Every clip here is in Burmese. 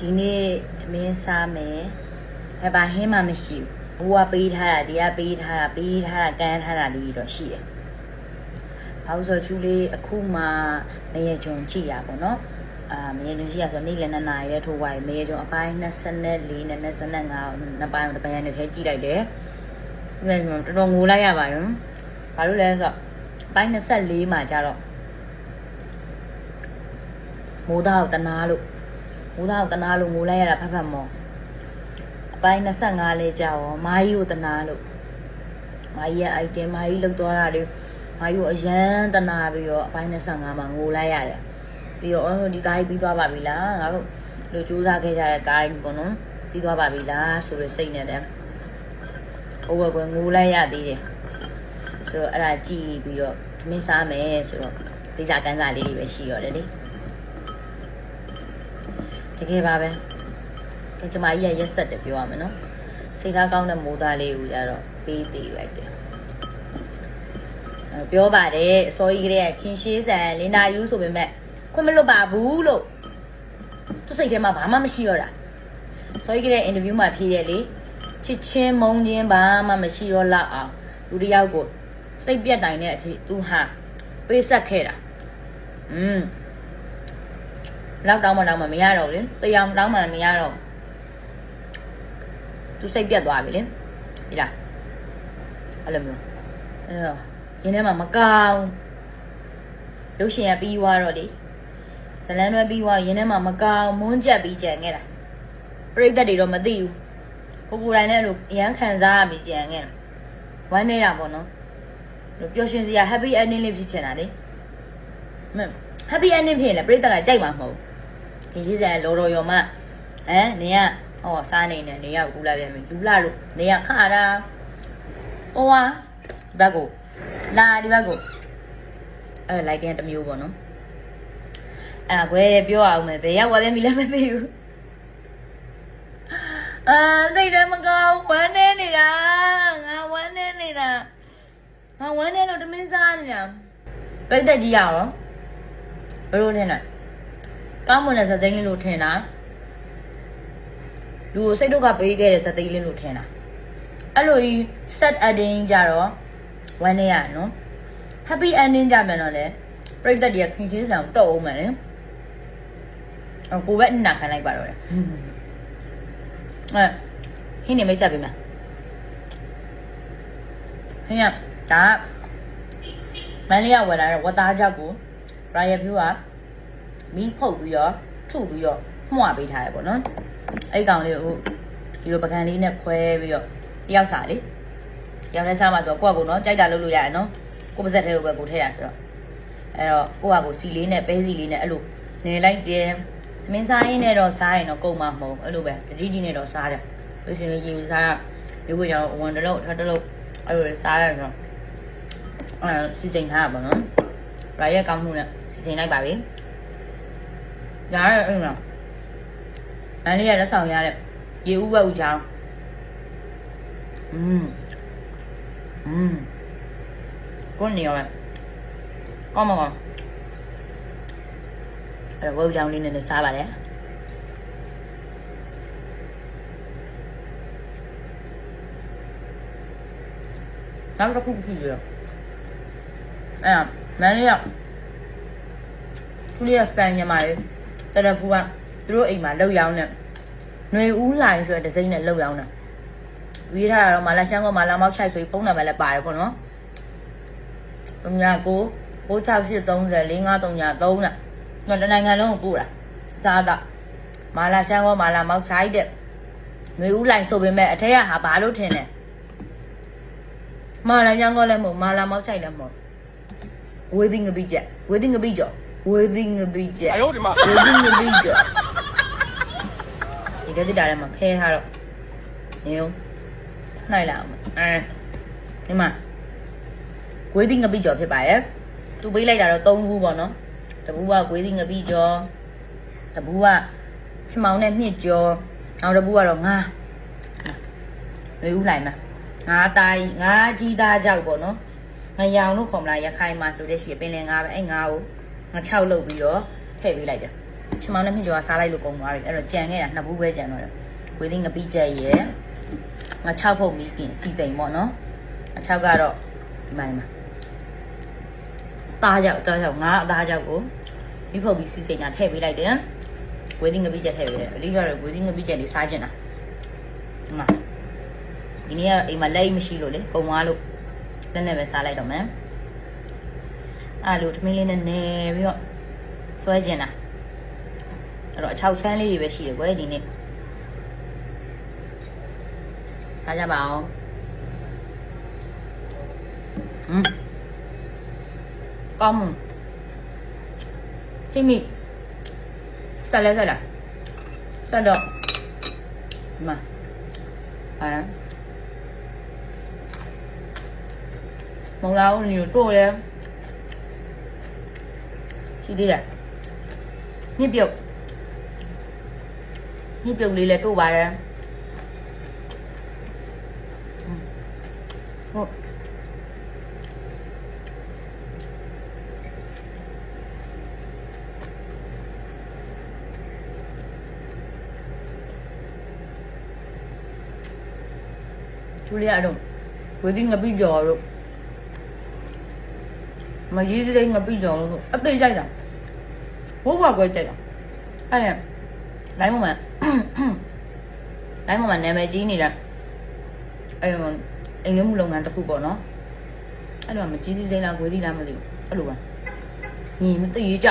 ဒီနေ့သမင်းစားမယ်အဲဘာဟင်းမှမရှိဘူးဘိုးကပေးထားတာဒီကပေးထားတာပေးထားတာကမ်းထားတာလေးတော့ရှိတယ်ဘာလို့ဆိုတော့ချူလေးအခုမှမရေကြုံကြည့်ရပါတော့နော်အာမရေကြုံကြည့်ရဆိုတော့နေ့လယ်နှစ်နာရီရဲထိုးသွားပြီမရေကြုံအပိုင်း24နဲ့25နှစ်ပိုင်းတစ်ပိုင်းနဲ့ထဲကြည့်လိုက်တယ်ဒီမှာတော်တော်ငိုလိုက်ရပါရောဘာလို့လဲဆိုတော့အပိုင်း24မှာကျတော့မိုးသားကိုတနာလို့ မိုးသားကိုတနာလို့ငိုလိုက်ရတာဖတ်ဖတ်မော်အပိုင်း25လေးကြာရောမာကြီးကိုတနာလို့မာကြီးရဲ့ item မာကြီးလောက်သွားတာတွေမာကြီးကိုအရန်တနာပြီးတော့အပိုင်း25မှာငိုလိုက်ရတယ်ပြီးတော့အော်ဒီကားကြီးပြီးသွားပါပြီလားငါတို့လူစူးစမ်းခဲ့ကြတဲ့ကားကြီးပေါ့နော်ပြီးသွားပါပြီလားဆိုရစိတ်နဲ့တည်းဟိုဘကငိုလိုက်ရသေးတယ်ဆိုတော့အဲ့ဒါကြည့်ပြီးတော့မင်းစားမယ်ဆိုတော့ဗီဇာကန်းစာလေးတွေပဲရှိရတယ်လေ တကယ်ပါပဲကဲကျမကြီးကရက်ဆက်တယ်ပြောရမယ်နော်စိတ်ထားကောင်းတဲ့မိုးသားလေးကိုကြတော့ပေးသေးလိုက်တယ်အဲ့ပြောပါတယ်အစောကြီးကလေးကခင်ရှေးဆန်လင်နာယူဆိုပေမဲ့ခွင့်မလွတ်ပါဘူးလို့သူစိတ်ထဲမှာဘာမှမရှိတော့တာအစောကြီးကလေးအင်တာဗျူးမှာဖြေရလေချစ်ချင်းမုန်းချင်းဘာမှမရှိတော့လောက်အောင်လူတစ်ယောက်ကိုစိတ်ပြတ်တိုင်တဲ့အဖြစ်သူဟာပေးဆက်ခဲ့တာอืม လောက်တောင်းမှတောင်းမှမရတော့ဘူးလေတရားတောင်းမှမရတော့ဘူးသူစိတ်ပြတ်သွားပြီလေဒီလားအဲ့လိုမျိုးအဲ့တော့ရင်းထဲမှာမကောင်းရုပ်ရှင်ကပြီးသွားတော့လေဇလန်းတွဲပြီးသွားရင်းထဲမှာမကောင်းမွန်းကြက်ပြီးကြံခဲ့တာပြိတ္တတွေတော့မသိဘူးကိုကိုယ်တိုင်လည်းအဲ့လိုအရန်ခံစားရပြီးကြံခဲ့တာဝမ်းနေတာပေါ့နော်ပျော်ရွှင်စရာ happy ending လေးဖြစ်ချင်တာလေမင်း happy ending ဖြစ်ရင်လည်းပြိတ္တကကြိုက်မှာမဟုတ်ဘူး ဒီရှိစံလော်တော်ရော်မဟမ်နေကဟောစားနေနေနေရောက်ကူလာပြန်ပြီလူလာလို့နေကခါတာဟိုဟာဒီဘက်ကိုလာဒီဘက်ကိုအဲလိုက်ကန်တစ်မျိုးပေါ့နော်အဲ့ကွယ်ပြောအောင်မယ်ဘယ်ရောက်သွားပြန်ပြီလဲမသိဘူးအာသိတယ်မကောင်းဝမ်းနေနေတာငါဝမ်းနေနေတာငါဝမ်းနေလို့တမင်းစားနေတာပြိတ္တကြီးရအောင်ဘယ်လိုထင်လဲ ကောင်းမွန်တဲ့ဇာတ်သိန်းလေးလို့ထင်တာလူကိုစိတ်ဒုက္ခပေးခဲ့တဲ့ဇာတ်သိန်းလေးလို့ထင်တာအဲ့လိုကြီး set ending ကြတော့ဝမ်းနေရနော် happy ending ကြပြန်တော့လေပြိတ္တတွေကခင်ရှင်းဆောင်တော့အောင်မယ်လေအကိုပဲအနာခံလိုက်ပါတော့လေအဲဟင်းနေမိတ်ဆက်ပေးမယ်ဟင်းရဒါမန်လေးကဝယ်လာတဲ့ဝတ်သားကြောက်ကို Riot View က မီးဖုတ်ပြီးတော့ထုပြီးတော့မှွာပေးထားရပေါ့နော်အဲ့ကောင်လေးကိုဒီလိုပကံလေးနဲ့ခွဲပြီးတော့တယောက်စားလေတယောက်နဲ့စားမှဆိုတော့ကိုယ့်အကူနော်ကြိုက်တာလုပ်လို့ရတယ်နော်ကိုယ့်ပါဇက်ထဲကိုပဲကိုထည့်ရဆိုတော့အဲ့တော့ကိုယ့်အကူစီလေးနဲ့ပဲစီလေးနဲ့အဲ့လိုနေလိုက်တယ်မင်းစားရင်းနဲ့တော့စားရင်တော့ကုန်မှာမဟုတ်အဲ့လိုပဲတတိတိနဲ့တော့စားတယ်လို့ရှင်လေးကြီးစားဒီဘွေရောဝန်တလို့ထတလို့အဲ့လိုစားရတယ်ဆိုတော့အဲ့စီစဉ်ထားတာပေါ့နော်ရရဲ့ကောင်းမှုနဲ့စီစဉ်လိုက်ပါပြီ Đấy im lặng Anh ấy đã xong nhà đẹp. Yêu vô chào Ừm Ừm Có nhiều này. Có mà còn Rồi vô chào đi nên xa bà đấy sao nó không gì được. À, mẹ đi ạ. Đi fan nhà mày. တယ်နောက်တစ်ခုဖြစ်ရအဲ့မန်လေးရသူလေးရဖန်ညမာလေး တရဖူကသူတို့အိမ်မှာလှုပ်ရောင်းနေຫນွေဦးလှိုင်ဆိုတဲ့ဒီဇိုင်းနဲ့လှုပ်ရောင်းတာဝီးထားတာတော့မလာရှမ်းကမလာမောက်ချိုက်ဆိုဖုန်းနံပါတ်လည်းပါတယ်ပေါ့နော်39 9630 4533နော်တနိုင်ငံလုံးကိုပို့တာစားတာမာလာရှမ်းကမလာမောက်ချိုက်တဲ့ຫນွေဦးလှိုင်ဆိုပေမဲ့အထက်ကဟာဘာလို့ထင်လဲမာလာရှမ်းကလည်းမဟုတ်မာလာမောက်ချိုက်လည်းမဟုတ်ဝေးသိငပိချက်ဝေးသိငပိကျော်ဝေးသိငပိချက် waiting a bit အယောဒီမှာ waiting a bit ဒီကတိတားထဲမှာခဲထားတော့နေဦးနှိုက်လာအောင်အဲဒီမှာ waiting a bit ကြော်ဖြစ်ပါတယ်သူပေးလိုက်တာတော့၃ခုပေါ့နော်တပူက waiting a bit ကြော်တပူကချမောင်နဲ့မြစ်ကြော်နောက်တပူကတော့ငါနေဦးလိုက်မှာငါတိုင်းငါကြီးသားကြောက်ပေါ့နော်ငရောင်လို့ခေါ်မလားရခိုင်မှာဆိုတဲ့ရှိပင်လယ်ငါပဲအဲ့ငါကို ငါ6လုတ်ပြီးတော့ထည့်ပေးလိုက်တယ်ချင်မောင်နဲ့မြင့်ကျော်ကစားလိုက်လို့ကုန်သွားပြီအဲ့တော့ကြံခဲ့တာနှစ်ဘူးပဲကြံတော့တယ်ဝေးသိငပိချက်ရယ်ငါ6ဖုတ်မီးကင်စီစိန်ပေါ့နော်အ6ကတော့ဒီမိုင်းမှာသားကြောက်သားကြောက်ငါအသားကြောက်ကိုပြီးဖုတ်ပြီးစီစိန်တာထည့်ပေးလိုက်တယ်ဝေးသိငပိချက်ထည့်ပေးတယ်အဓိကတော့ဝေးသိငပိချက်လေးစားကျင်တာဒီမှာဒီနေ့ကအိမ်မှာလက်မရှိလို့လေပုံသွားလို့လက်နဲ့ပဲစားလိုက်တော့မယ် အားလို့ထမင်းလေးနဲ့နေပြီးတော့ဆွဲကျင်တာအဲ့တော့အချောက်ချမ်းလေးတွေပဲရှိတယ်ကွယ်ဒီနေ့စားကြပါအောင်ဟမ်ကောင်းမသိမိဆက်လဲဆက်လားဆက်တော့ဒီမှာအဲမုံလာဦးညို့တို့လဲ ရှိသေးတယ်ညစ်ပြုတ်ညစ်ပြုတ်လေးလဲတို့ပါတယ်อืมဟုတ်ကျူလီယာတို့ဝေဒီငပိကြော်တို့ မကြီးစိမ့်ငပိကြော်တို့အသိကြိုက်တာဘိုးဘွားကွဲကြိုက်တာအဲ့ဒါလိုင်းမမန်လိုင်းမမန်နာမည်ကြီးနေတာအဲ့ဟိုအိမ်လုံးမှုလုပ်ငန်းတစ်ခုပေါ့နော်အဲ့တော့မကြီးစိမ့်လားကွဲသီးလားမသိဘူးအဲ့လိုပါညီမသိရကြ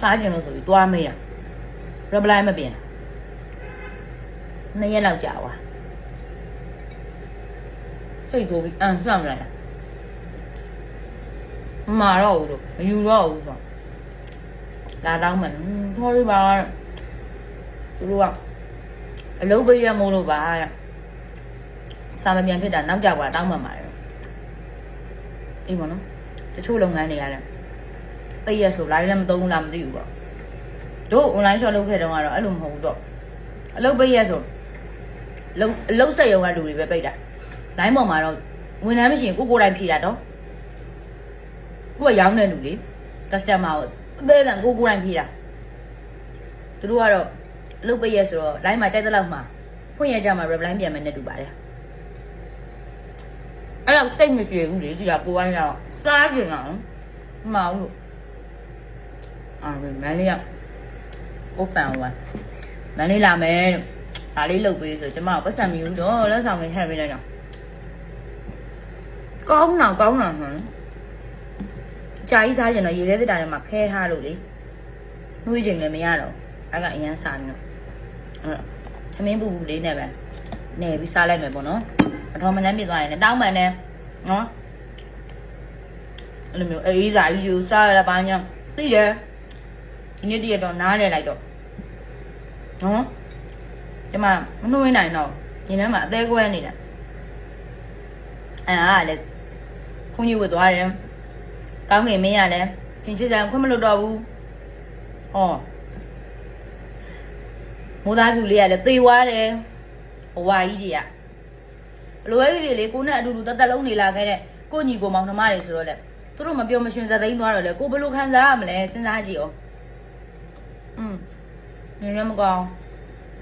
စားကြင်လို့ဆိုပြီးတွားမေးတာရပလိုက်မပြန်နှစ်ရက်လောက်ကြာသွားစိတ်ဆိုးပြီးအန်ဆောင်လိုက်တာ မမာတော့ဘူးလို့မယူတော့ဘူးဆိုလာတော့မှခေါ်ရပါသူတို့ကအလုပ်ပေးရမို့လို့ပါတဲ့စာမပြန်ဖြစ်တာနောက်ကြကွာတောင်းမှမှာတယ်အေးမနော်တချို့လုပ်ငန်းတွေရတယ်ပိတ်ရဆိုလာလည်းမသုံးဘူးလားမသိဘူးပေါ့တို့ online shop လုပ်ခဲ့တုန်းကတော့အဲ့လိုမဟုတ်ဘူးတော့အလုပ်ပိတ်ရဆိုလုံအလုပ်ဆက်ရုံကလူတွေပဲပိတ်တာလိုင်းပေါ်မှာတော့ဝန်ထမ်းမရှိရင်ကိုကိုယ်တိုင်ဖြေတာတော့ ကိုကရောင်းတဲ့လူလေ customer ကိုအသေးအံကိုကိုယ်တိုင်ဖြေတာသူတို့ကတော့အလုပ်ပိတ်ရဆိုတော့ line မှာတိုက်တဲ့လောက်မှာဖွင့်ရကြမှာ reply ပြန်မယ်နဲ့တူပါတယ်အဲ့တော့စိတ်မပြေဘူးလေဒီကကိုဝိုင်းတော့စားကြင်အောင်မအောင်လို့အာမန်လေးကကိုဖန်ဝါမန်လေးလာမယ်ဒါလေးလုပ်ပေးဆိုကျမပတ်စံမယူတော့လက်ဆောင်လေးထည့်ပေးလိုက်တော့ကောင်းတော့ကောင်းတော့ဟမ် ကြာကြီးစားကျင်တော့ရေခဲတစ်တာထဲမှာခဲထားလို့လေနှွေးချိန်လည်းမရတော့အဲ့ကအရန်စားနေတော့အဲ့တော့သမင်းပူပူလေးနဲ့ပဲနေပြီးစားလိုက်မယ်ပေါ့နော်အတော်မနှမ်းပြစ်သွားရင်လည်းတောင်းမှန်တယ်နော်အဲ့လိုမျိုးအေးစားကြီးယူစားရတာပါညာသိတယ်ဒီနေ့တည်းတော့နားတယ်လိုက်တော့နော်ကျမမနှွေးနိုင်တော့ဒီထဲမှာအသေးကွဲနေတာအဲ့ဒါကလည်းခွန်ကြီးဝတ်သွားတယ် ကောင်းကင်မင်းရလဲခင်ချစ်စံခွင့်မလို့တော့ဘူးဟောမိုးသားဖြူလေးကလည်းသေသွားတယ်ဘဝကြီးတွေကဘလိုပဲဖြစ်ဖြစ်လေကိုနဲ့အတူတူတသက်လုံးနေလာခဲ့တဲ့ကိုညီကိုမောင်နှမတွေဆိုတော့လေသူတို့မပြောမရှင်စသိန်းသွားတော့လေကိုဘယ်လိုခံစားရမလဲစဉ်းစားကြည့်အောင်อืมနေလည်းမကောင်း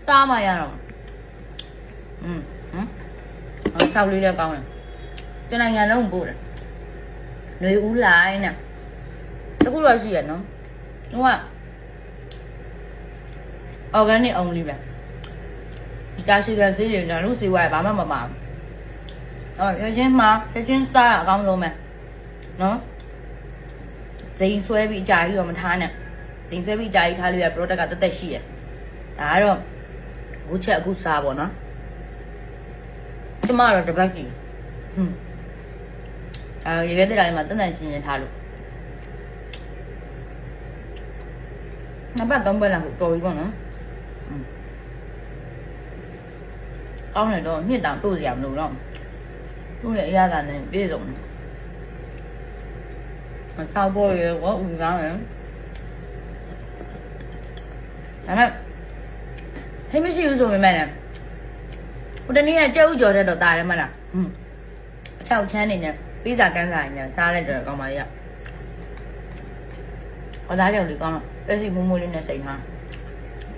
စားမှရတော့อืมဟမ်အော်ဆောက်လေးလည်းကောင်းတယ်တနိုင်ငံလုံးပို့တယ် ຫນွေဦးလိုက်နဲ့တခုတော့ရှိရနော်ဟိုက organic only ပဲဒီတာရှိတဲ့ဈေးတွေကျွန်တော်တို့စီဝါရဘာမှမပါဘူးအော်ရချင်းမှာရချင်းစားအကောင်းဆုံးပဲနော်ဇိန်ဆွဲပြီးအကြာကြီးတော့မထားနဲ့ဇိန်ဆွဲပြီးအကြာကြီးထားလို့ရ product ကတက်တက်ရှိရဒါကတော့အခုချက်အခုစားပေါ့နော်ကျမတော့တပတ်ကြီးဟွန်း အဲရေခဲတဲ့တိုင်းမှာတန်တန်ရှင်းရှင်းထားလို့နှစ်ပတ်သုံးပတ်လောက်တော်ပြီပေါ့နော်ဟွန်းကောင်းတယ်တော့မြင့်တောင်တို့စရာမလိုတော့သူ့ရဲ့အရသာနဲ့ပြည့်စုံတယ်အချောက်ပေါ်ရေဝဦးကောင်းတယ်ဒါမဲ့ဟိမရှိဘူးဆိုပေမဲ့လည်းဟိုတနေ့ကကြက်ဥကြော်တဲ့တော့တာတယ်မလားဟွန်းအချောက်ချမ်းနေနဲ့ ပေးစာကန်းစာနေနဲ့စားလိုက်တော့ကောင်းပါရဲ့ဟောသားကြောက်လေးကောင်းတော့အဲ့ဒီမမိုးလေးနဲ့စိတ်ထား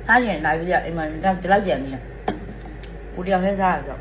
စားရင်လာပြီးရအိမ်မှာတော့ဒီလောက်ကြံနေရကိုတယောက်လဲစားရဆို